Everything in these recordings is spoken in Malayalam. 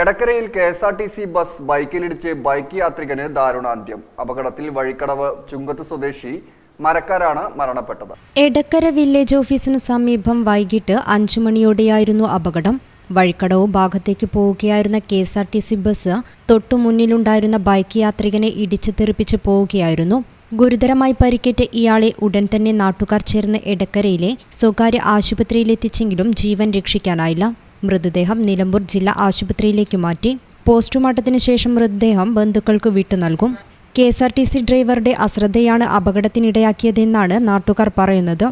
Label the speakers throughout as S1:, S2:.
S1: എടക്കരയിൽ K S R T C bus ബൈക്കിലിടിച്ച് bike യാത്രികന് ദാരുണാന്ത്യം. അപകടത്തിൽ വഴിക്കടവ് ചുങ്കത്ത് സ്വദേശി മരക്കാരാണ് മരണപ്പെട്ടത്.
S2: എടക്കര വില്ലേജ് ഓഫീസിന് സമീപം വൈകിട്ട് അഞ്ചു മണിയോടെയായിരുന്നു അപകടം. വഴിക്കടവ് ഭാഗത്തേക്ക് പോവുകയായിരുന്ന K S R T C bus തൊട്ടു മുന്നിലുണ്ടായിരുന്ന ബൈക്ക് യാത്രികനെ ഇടിച്ചു തെറിപ്പിച്ച് പോവുകയായിരുന്നു. ഗുരുതരമായി പരിക്കേറ്റ ഇയാളെ ഉടൻ തന്നെ നാട്ടുകാർ ചേർന്ന് എടക്കരയിലെ സ്വകാര്യ ആശുപത്രിയിലെത്തിച്ചെങ്കിലും ജീവൻ രക്ഷിക്കാനായില്ല. മൃതദേഹം നിലമ്പൂർ ജില്ലാ ആശുപത്രിയിലേക്ക് മാറ്റി. പോസ്റ്റ്മോർട്ടത്തിന് ശേഷം മൃതദേഹം ബന്ധുക്കൾക്ക് വിട്ടു നൽകും. K S R T C ഡ്രൈവറുടെ അശ്രദ്ധയാണ് അപകടത്തിനിടയാക്കിയതെന്നാണ് നാട്ടുകാർ പറയുന്നത്.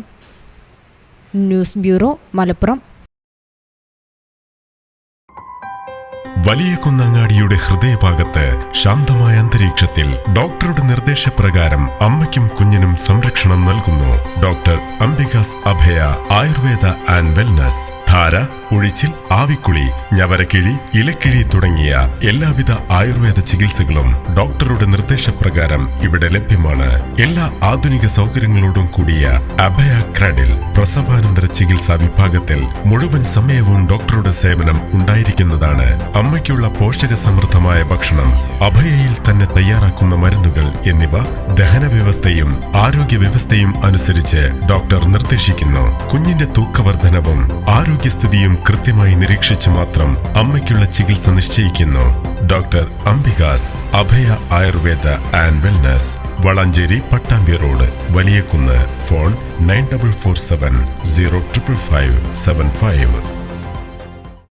S2: News bureau Malappuram.
S3: വലിയ കുന്നങ്ങാടിയുടെ ഹൃദയഭാഗത്ത് ശാന്തമായ അന്തരീക്ഷത്തിൽ ഡോക്ടറുടെ നിർദ്ദേശപ്രകാരം അമ്മയ്ക്കും കുഞ്ഞിനും സംരക്ഷണം നൽകുന്നു doctor Ambika's Abhaya Ayurveda and wellness. ധാര ഉഴിച്ചിൽ ആവിക്കുളി ഞവരക്കിഴി ഇലക്കിഴി തുടങ്ങിയ എല്ലാവിധ ആയുർവേദ ചികിത്സകളും ഡോക്ടറുടെ നിർദ്ദേശപ്രകാരം ഇവിടെ ലഭ്യമാണ്. എല്ലാ ആധുനിക സൗകര്യങ്ങളോടും കൂടിയ അഭയ ക്രാഡിൽ പ്രസവാനന്തര ചികിത്സാ വിഭാഗത്തിൽ മുഴുവൻ സമയവും ഡോക്ടറുടെ സേവനം ഉണ്ടായിരിക്കുന്നതാണ്. അമ്മയ്ക്കുള്ള പോഷക സമൃദ്ധമായ ഭക്ഷണം അഭയയിൽ തന്നെ തയ്യാറാക്കുന്ന മരുന്നുകൾ എന്നിവ ദഹന വ്യവസ്ഥയും ആരോഗ്യ വ്യവസ്ഥയും അനുസരിച്ച് ഡോക്ടർ നിർദ്ദേശിക്കുന്നു. കുഞ്ഞിന്റെ തൂക്കവർദ്ധനവും ആരോഗ്യസ്ഥിതിയും കൃത്യമായി നിരീക്ഷിച്ചു മാത്രം അമ്മയ്ക്കുള്ള ചികിത്സ നിശ്ചയിക്കുന്നു. Doctor Ambika's Abhaya Ayurveda and wellness Valanchery Pattambi road Valiyakunnu phone nine double four seven zero triple five seven five.